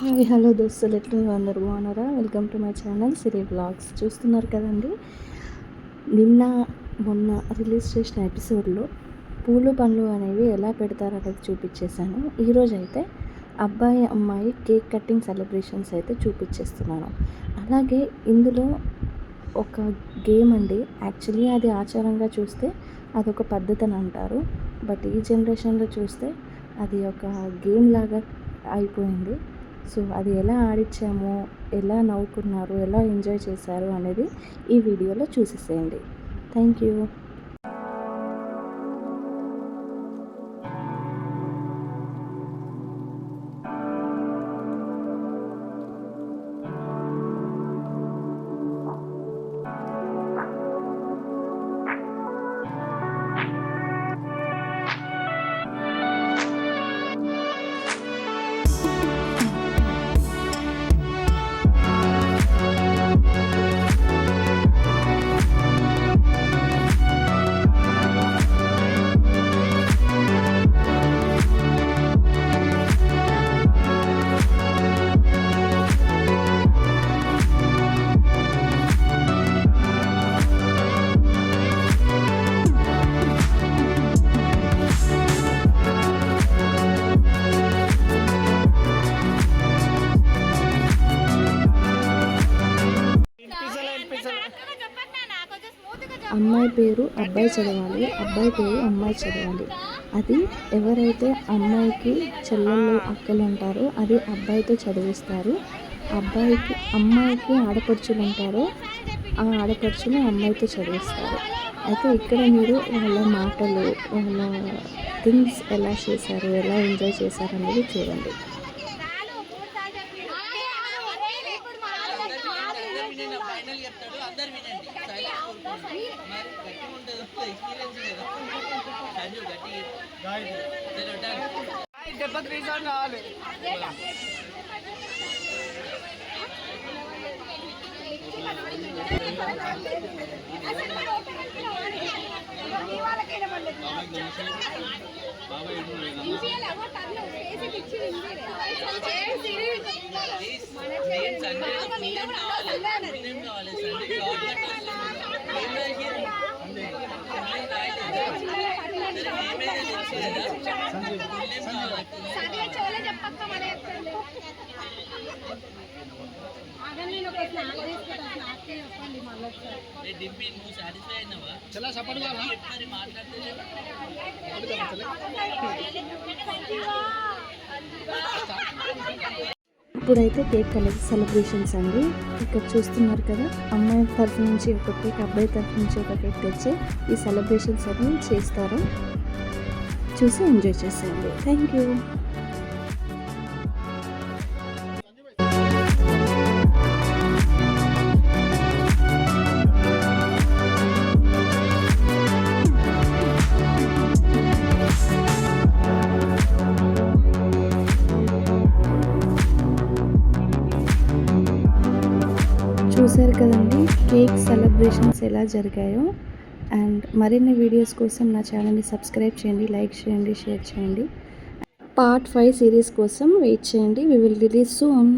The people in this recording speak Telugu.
హాయ్ హలో దోస్తులు ఎట్లా అందరు బాగున్నారా? Welcome to my channel Siri blogs. చూస్తున్నారు కదండి? నిన్న మొన్న రిలీజ్ చేసిన ఎపిసోడ్లో పూలు పండ్లు అనేవి ఎలా పెడతారు అనేది చూపించేశాను. ఈరోజు అయితే అబ్బాయి అమ్మాయి కేక్ కటింగ్ సెలబ్రేషన్స్ అయితే చూపించేస్తున్నాను. అలాగే ఇందులో ఒక గేమ్ అండి. యాక్చువల్లీ అది ఆచారంగా చూస్తే అదొక పద్ధతి అని అంటారు. బట్ ఈ జనరేషన్లో చూస్తే అది ఒక గేమ్ లాగా అయిపోయింది. సో అది ఎలా ఆడించాము ఎలా నవ్వుకున్నారు ఎలా ఎంజాయ్ చేశారు అనేది ఈ వీడియోలో చూసేసేయండి. Thank you. అమ్మాయి పేరు అబ్బాయి చదవాలి అబ్బాయి పేరు అమ్మాయి చదవాలి. అది ఎవరైతే అమ్మాయికి చెల్లెళ్ళు అక్కలు ఉంటారో అది అబ్బాయితో చదివిస్తారు. అబ్బాయికి అమ్మాయికి ఆడపడుచులు ఉంటారో ఆ ఆడపడుచులు అమ్మాయితో చదివిస్తారు. అయితే ఇక్కడ మీరు వాళ్ళ మాటలు వాళ్ళ థింగ్స్ ఎలా చేశారు ఎలా ఎంజాయ్ చేశారు అనేది చూడండి. ఫైనల్ చెప్తాడు అందరు వినండి. మరి గట్టిగా ఉంటుంది ఎక్స్పీరియన్స్ లేదా? సంజు గట్టి. దెబ్బకి కావాలి నేను సాటిస్ఫై అయినావా? చాలా సపోర్ట్ మరి మాట్లాడితే ఇప్పుడైతే కేక్ కలర్ సెలబ్రేషన్స్ అండి. ఇక్కడ చూస్తున్నారు కదా అమ్మాయి తరఫు నుంచి ఒక కేక్ అబ్బాయి తరఫు నుంచి ఒక కేక్ తెచ్చి ఈ సెలబ్రేషన్స్ అన్నీ చేస్తారు. చూసి ఎంజాయ్ చేసేయండి. Thank you. చూశారు కదండి కేక్ సెలబ్రేషన్స్ ఎలా జరిగాయో. అండ్ మరిన్ని వీడియోస్ కోసం నా ఛానల్ని సబ్స్క్రైబ్ చేయండి లైక్ చేయండి షేర్ చేయండి. పార్ట్ ఫైవ్ సిరీస్ కోసం వెయిట్ చేయండి. We will release soon